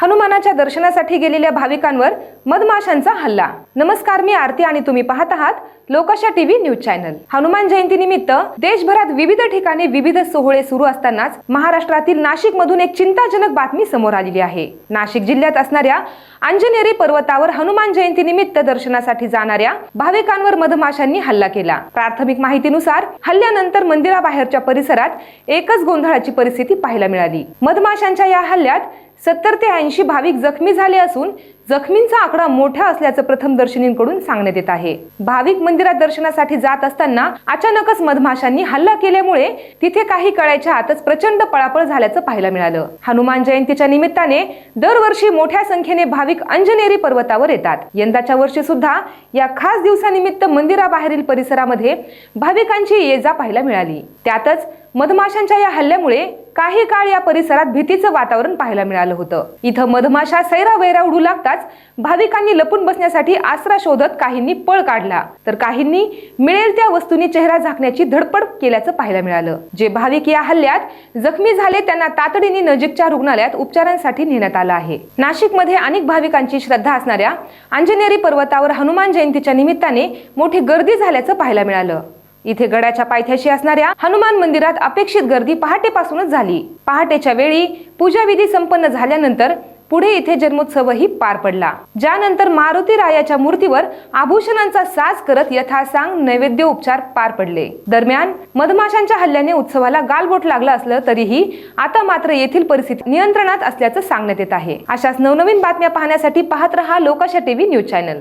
हनुमानाच्या दर्शनासाठी गेलेल्या भाविकांवर मधमाशांचा हल्ला. नमस्कार मी आरती आणि तुम्ही पाहत आहात Lokshahi TV news channel. Hanuman Jayanti निमित्त देशभरात विविध ठिकाणी विविध सोहळे सुरू असतानाच महाराष्ट्रातील नाशिक मधून एक चिंताजनक बातमी समोर आलेली आहे. नाशिक जिल्ह्यात असणाऱ्या अंजनेरी पर्वतावर हनुमान जयंती निमित्त दर्शनासाठी जाणाऱ्या भाविकांवर मधमाशांनी हल्ला केला. प्राथमिक माहितीनुसार हल्ल्यानंतर मंदिराबाहेरच्या परिसरात एकच गोंधळाची परिस्थिती पाहायला मिळाली. मधमाशांच्या या हल्ल्यात सत्तर ते ऐंशी भाविक जखमी झाले असून जखमींचा आकडा मोठा असल्याचं प्रथमदर्शनींकडून सांगण्यात येत आहे. भाविक मंदिरात दर्शनासाठी जात असताना अचानकच मधमाशांनी हल्ला केल्यामुळे तिथे काही कळायच्या आतच प्रचंड पळापळ झाल्याचं पाहायला मिळालं. हनुमान जयंतीच्या निमित्ताने दरवर्षी मोठ्या संख्येने भाविक अंजनेरी पर्वतावर येतात. यंदाच्या वर्षी सुद्धा या खास दिवसानिमित्त मंदिराबाहेरील परिसरामध्ये भाविकांची ये जा पाहायला मिळाली. त्यातच मधमाशांच्या या हल्ल्यामुळे काही काळ या परिसरात भीतीचं वातावरण पाहायला मिळालं होतं. इथं मधमाशा सैरा वैरा उडू लागताच भाविकांनी लपून बसण्यासाठी आसरा शोधत काहींनी पळ काढला. तर काहींनी मिळेल त्या वस्तूंनी चेहरा झाकण्याची धडपड केल्याचं पाहायला मिळालं. जे भाविक या हल्ल्यात जखमी झाले त्यांना तातडीने नजीकच्या रुग्णालयात उपचारांसाठी नेण्यात आलं आहे. नाशिकमध्ये अनेक भाविकांची श्रद्धा असणाऱ्या अंजनेरी पर्वतावर हनुमान जयंतीच्या निमित्ताने मोठी गर्दी झाल्याचं पाहायला मिळालं. इथे गडाच्या पायथ्याशी असणाऱ्या हनुमान मंदिरात अपेक्षित गर्दी पहाटेपासूनच झाली. पहाटेच्या वेळी पूजाविधी संपन्न झाल्यानंतर पुढे इथे जन्मोत्सवही पार पडला. ज्यानंतर मारुती रायाच्या मूर्तीवर आभूषणांचा साज करत यथासांग नैवेद्य उपचार पार पडले. दरम्यान मधमाशांच्या हल्ल्याने उत्सवाला गालबोट लागलं असलं तरीही आता मात्र येथील परिस्थिती नियंत्रणात असल्याचं सांगण्यात येत आहे. अशाच नवनवीन बातम्या पाहण्यासाठी पाहत रहा लोकाशा टीव्ही न्यूज चॅनल.